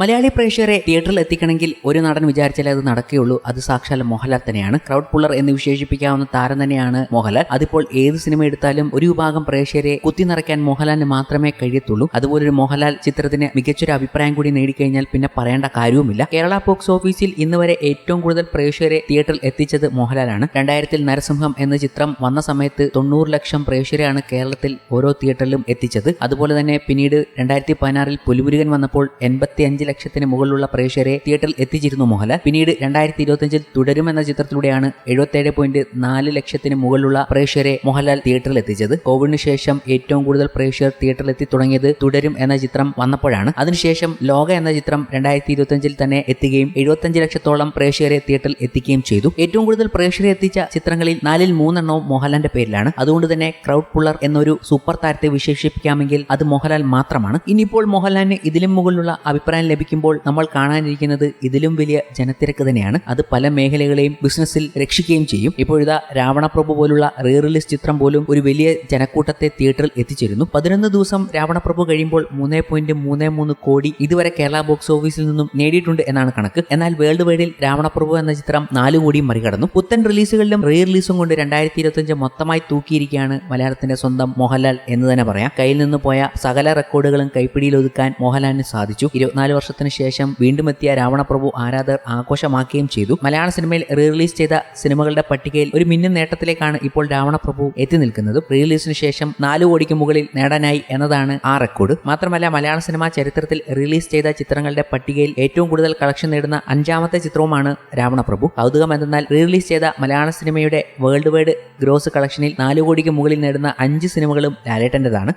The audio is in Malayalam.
മലയാളി പ്രേക്ഷകരെ തിയേറ്ററിൽ എത്തിക്കണമെങ്കിൽ ഒരു നടൻ വിചാരിച്ചാലേ അത് നടക്കുകയുള്ളൂ. അത് സാക്ഷാൽ മോഹൻലാൽ തന്നെയാണ്. ക്രൗഡ് പുള്ളർ എന്ന് വിശേഷിപ്പിക്കാവുന്ന താരം തന്നെയാണ് മോഹൻലാൽ. അതിപ്പോൾ ഏത് സിനിമ എടുത്താലും ഒരു വിഭാഗം പ്രേക്ഷകരെ കുത്തി നിറയ്ക്കാൻ മോഹൻലാലിന് മാത്രമേ കഴിയത്തുള്ളൂ. അതുപോലൊരു മോഹൻലാൽ ചിത്രത്തിന് മികച്ചൊരു അഭിപ്രായം കൂടി നേടിക്കഴിഞ്ഞാൽ പിന്നെ പറയേണ്ട കാര്യവുമില്ല. കേരള ബോക്സ് ഓഫീസിൽ ഇന്ന് വരെ ഏറ്റവും കൂടുതൽ പ്രേക്ഷകരെ തിയേറ്ററിൽ എത്തിച്ചത് മോഹൻലാലാണ്. രണ്ടായിരത്തിൽ നരസിംഹം എന്ന ചിത്രം വന്ന സമയത്ത് തൊണ്ണൂറ് ലക്ഷം പ്രേക്ഷകരെയാണ് കേരളത്തിൽ ഓരോ തിയേറ്ററിലും എത്തിച്ചത്. അതുപോലെ തന്നെ പിന്നീട് രണ്ടായിരത്തി പതിനാറിൽ പുലിമുരുകൻ വന്നപ്പോൾ എൺപത്തി ലക്ഷത്തിന് മുകളിലുള്ള പ്രേക്ഷകരെ തിയേറ്ററിൽ എത്തിച്ചിരുന്നു മോഹൻലാൽ. പിന്നീട് രണ്ടായിരത്തി ഇരുപത്തിയഞ്ചിൽ തുടരും എന്ന ചിത്രത്തിലൂടെയാണ് എഴുപത്തേഴ് പോയിന്റ് നാല് ലക്ഷത്തിന് മുകളിലുള്ള പ്രേക്ഷകരെ മോഹൻലാൽ തിയേറ്ററിൽ എത്തിച്ചത്. കോവിഡിന് ശേഷം ഏറ്റവും കൂടുതൽ പ്രേക്ഷകർ തിയേറ്ററിൽ എത്തി തുടങ്ങിയത് തുടരും എന്ന ചിത്രം വന്നപ്പോഴാണ്. അതിനുശേഷം ലോക എന്ന ചിത്രം രണ്ടായിരത്തി ഇരുപത്തിയഞ്ചിൽ തന്നെ എത്തുകയും എഴുപത്തഞ്ച് ലക്ഷത്തോളം പ്രേക്ഷകരെ തിയേറ്ററിൽ എത്തിക്കുകയും ചെയ്തു. ഏറ്റവും കൂടുതൽ പ്രേക്ഷകരെ എത്തിച്ച ചിത്രങ്ങളിൽ നാലിൽ മൂന്നെണ്ണവും മോഹൻലാലിന്റെ പേരിലാണ്. അതുകൊണ്ട് തന്നെ ക്രൗഡ് പുള്ളർ എന്നൊരു സൂപ്പർ താരത്തെ വിശേഷിപ്പിക്കാമെങ്കിൽ അത് മോഹൻലാൽ മാത്രമാണ്. ഇനിയിപ്പോൾ മോഹൻലാലിന് ഇതിലും മുകളിലുള്ള അഭിപ്രായം ലഭിക്കുമ്പോൾ നമ്മൾ കാണാനിരിക്കുന്നത് ഇതിലും വലിയ ജനത്തിരക്ക് തന്നെയാണ്. അത് പല മേഖലകളെയും ബിസിനസ്സിൽ രക്ഷിക്കുകയും ചെയ്യും. ഇപ്പോഴിതാ രാവണപ്രഭു പോലുള്ള റീ റിലീസ് ചിത്രം പോലും ഒരു വലിയ ജനക്കൂട്ടത്തെ തിയേറ്ററിൽ എത്തിച്ചിരുന്നു. പതിനൊന്ന് ദിവസം രാവണപ്രഭു കഴിയുമ്പോൾ മൂന്ന് പോയിന്റ് മൂന്ന് മൂന്ന് കോടി ഇതുവരെ കേരള ബോക്സ് ഓഫീസിൽ നിന്നും നേടിയിട്ടുണ്ട് എന്നാണ് കണക്ക്. എന്നാൽ വേൾഡ് വൈഡിൽ രാവണപ്രഭു എന്ന ചിത്രം നാല് കോടിയും മറികടന്നു. പുത്തൻ റിലീസുകളിലും റീ റിലീസും കൊണ്ട് രണ്ടായിരത്തി ഇരുപത്തിയഞ്ച് മൊത്തമായി തൂക്കിയിരിക്കുകയാണ് മലയാളത്തിന്റെ സ്വന്തം മോഹൻലാൽ എന്ന് തന്നെ പറയാം. കയ്യിൽ നിന്ന് പോയ സകല റെക്കോർഡുകളും കൈപ്പിടിയിൽ ഒതുക്കാൻ മോഹൻലാലിന് സാധിച്ചു. ഇരുപത്തിനാല് വർഷത്തിന് ശേഷം വീണ്ടും എത്തിയ രാവണപ്രഭു ആരാധകർ ആഘോഷമാക്കുകയും ചെയ്തു. മലയാള സിനിമയിൽ റീ റിലീസ് ചെയ്ത സിനിമകളുടെ പട്ടികയിൽ ഒരു മിന്നും നേട്ടത്തിലേക്കാണ് ഇപ്പോൾ രാവണപ്രഭു എത്തി നിൽക്കുന്നത്. റീ റിലീസിന് ശേഷം നാലു കോടിക്ക് മുകളിൽ നേടാനായി എന്നതാണ് ആ റെക്കോർഡ് മാത്രമല്ല മലയാള സിനിമാ ചരിത്രത്തിൽ റിലീസ് ചെയ്ത ചിത്രങ്ങളുടെ പട്ടികയിൽ ഏറ്റവും കൂടുതൽ കളക്ഷൻ നേടുന്ന അഞ്ചാമത്തെ ചിത്രവുമാണ് രാവണപ്രഭു. കൗതുകം എന്തെന്നാൽ റീ റിലീസ് ചെയ്ത മലയാള സിനിമയുടെ വേൾഡ് വൈഡ് ഗ്രോസ് കളക്ഷനിൽ നാലു കോടിക്ക് മുകളിൽ നേടുന്ന അഞ്ച് സിനിമകളും ലാലേട്ടന്റെതാണ്.